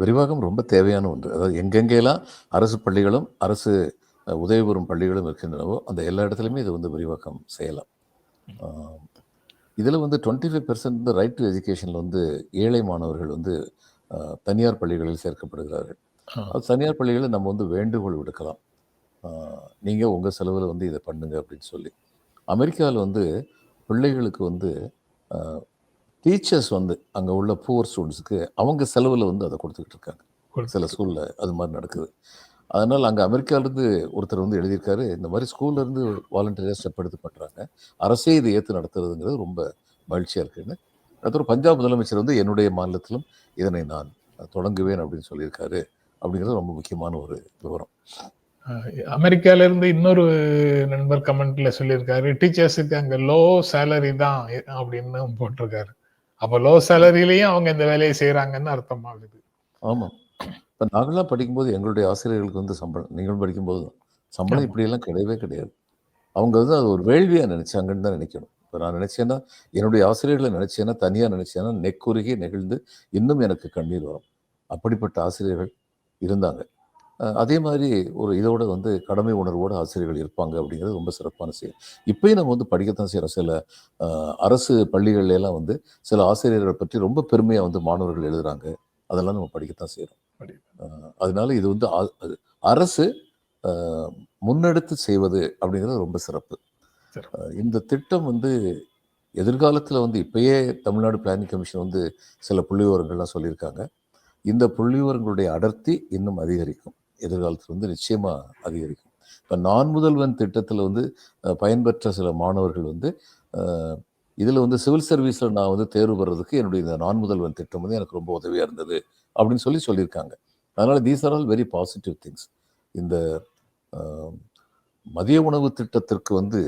விரிவாக்கம் ரொம்ப தேவையான ஒன்று. அதாவது எங்கெங்கேலாம் அரசு பள்ளிகளும், அரசு உதவி பெறும் பள்ளிகளும் இருக்கின்றனவோ, அந்த எல்லா இடத்துலயுமே இது வந்து விரிவாக்கம் செய்யலாம். இதில வந்து 25% வந்து ரைட் டு எஜுகேஷன்ல வந்து ஏழை மாணவர்கள் வந்து தனியார் பள்ளிகளில் சேர்க்கப்படுகிறார்கள். அது தனியார் பள்ளிகளில் நம்ம வந்து வேண்டுகோள் விடுக்கலாம். ஆ நீங்க உங்க செலவுல வந்து இத பண்ணுங்க அப்படின்னு சொல்லி. அமெரிக்கால வந்து பிள்ளைகளுக்கு வந்து டீச்சர்ஸ் வந்து அங்க உள்ள புவர் ஸ்டூடண்ட்ஸ்க்கு அவங்க செலவுல வந்து அத குடுத்துக்கிட்டு இருக்காங்க. சில ஸ்கூல்ல அது மாரி நடக்குது. அதனால அங்க அமெரிக்காலருந்து ஒருத்தர் வந்து எழுதியிருக்காரு, இந்த மாரி ஸ்கூல்ல இருந்து வாலண்டரியா ஸ்டெப் எடுத்து பண்றாங்க. அரசே இத ஏத்து நடத்துறதுங்கிறது ரொம்ப மகிழ்ச்சியா இருக்குன்னு. அதுக்கப்புறம் பஞ்சாப் முதலமைச்சர் வந்து என்னுடைய மாநிலத்திலும் இதனை நான் தொடங்குவேன் அப்படின்னு சொல்லியிருக்காரு. அப்படிங்கிறது ரொம்ப முக்கியமான ஒரு விவரம். அ அமெரிக்கால இருந்து இன்னொரு நண்பர் கமெண்ட்ல சொல்லியிருக்காரு, டீச்சர்ஸுக்கு அங்க லோ சேலரி தான் அப்படின்னு போட்டிருக்காரு. அப்ப லோ சேலரிலயும் அவங்க இந்த வேலைய செய்றாங்கன்னு அர்த்தமாகுது. ஆமா. இப்ப நாங்கலாம் படிக்கும்போது எங்களுடைய ஆசிரியர்களுக்கு வந்து சம்பளம் நீங்களும் படிக்கும்போது சம்பளம் ஆமா. இப்படியெல்லாம் கிடையவே கிடையாது. அவங்க வந்து அது ஒரு வேள்வியா நினைச்சாங்கன்னு தான் நினைக்கணும். இப்ப நான் நினைச்சேன்னா, என்னுடைய ஆசிரியர்கள நினைச்சேன்னா, தனியா நினைச்சேன்னா, நெக்குருகி நெகிழ்ந்து இன்னும் எனக்கு கண்ணீர் வரும். அப்படிப்பட்ட ஆசிரியர்கள் இருந்தாங்க. அதே மாரி ஒரு இதோட வந்து கடமை உணர்வோட ஆசிரியர்கள் இருப்பாங்க அப்படிங்கிறது ரொம்ப சிறப்பான செயல். இப்பயும் நம்ம வந்து படிக்கத்தான் செய்றோம். சில அரசு பள்ளிகள்ல எல்லாம் வந்து சில ஆசிரியர்கள பற்றி ரொம்ப பெருமையா வந்து மாணவர்கள் எழுதுறாங்க. அதெல்லாம் நம்ம படிக்கத்தான் அ அதனால இது வந்து அரசு முன்னெடுத்து செய்வது அப்படிங்கிறது ரொம்ப சிறப்பு. இந்த திட்டம் வந்து எதிர்காலத்தில வந்து இப்பயே தமிழ்நாடு பிளானிங் கமிஷன் வந்து சில புள்ளிவிவரங்கள்லாம் சொல்லியிருக்காங்க. இந்த புள்ளிவிவரங்களுடைய அடர்த்தி இன்னும் அதிகரிக்கும். எதிர்காலத்தில் வந்து நிச்சயமாக அதிகரிக்கும். இப்போ நான் முதல்வன் திட்டத்தில் வந்து பயன்பெற்ற சில மாணவர்கள் வந்து இதில் வந்து சிவில் சர்வீஸில் நான் வந்து தேர்வு பெறதுக்கு என்னுடைய இந்த நான் முதல்வன் திட்டம் வந்து எனக்கு ரொம்ப உதவியாக இருந்தது. அப்படின்னு சொல்லி சொல்லியிருக்காங்க. அதனால் these are all very positive things. இந்த மதிய உணவு திட்டத்திற்கு வந்து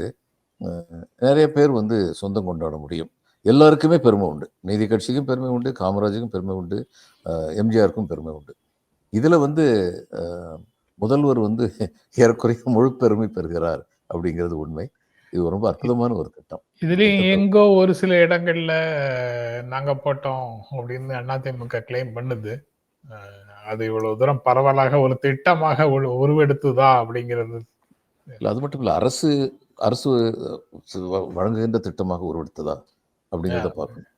நிறைய பேர் வந்து சொந்தம் கொண்டாட முடியும். எல்லாருக்குமே பெருமை உண்டு. நீதி கட்சிக்கும் பெருமை உண்டு, காமராஜருக்கும் பெருமை உண்டு, எம்ஜிஆருக்கும் பெருமை உண்டு. இதில வந்து முதல்வர் வந்து ஏறக்குறைய முழு பெருமை பெறுகிறார் அப்படிங்கிறது உண்மை. இது ரொம்ப அற்புதமான ஒரு திட்டம். இதுலயும் எங்கோ ஒரு சில இடங்கள்ல நாங்க போட்டோம் அப்படின்னு அதிமுக கிளைம் பண்ணுது. அது இவ்வளவு தூரம் பரவலாக ஒரு திட்டமாக உரு உருவெடுத்ததா அப்படிங்கிறது இல்ல அது மட்டும் இல்ல. அரசு அரசு வழங்குகின்ற திட்டமாக உருவெடுத்ததா? அப்படிங்கிறத பார்க்கணும்.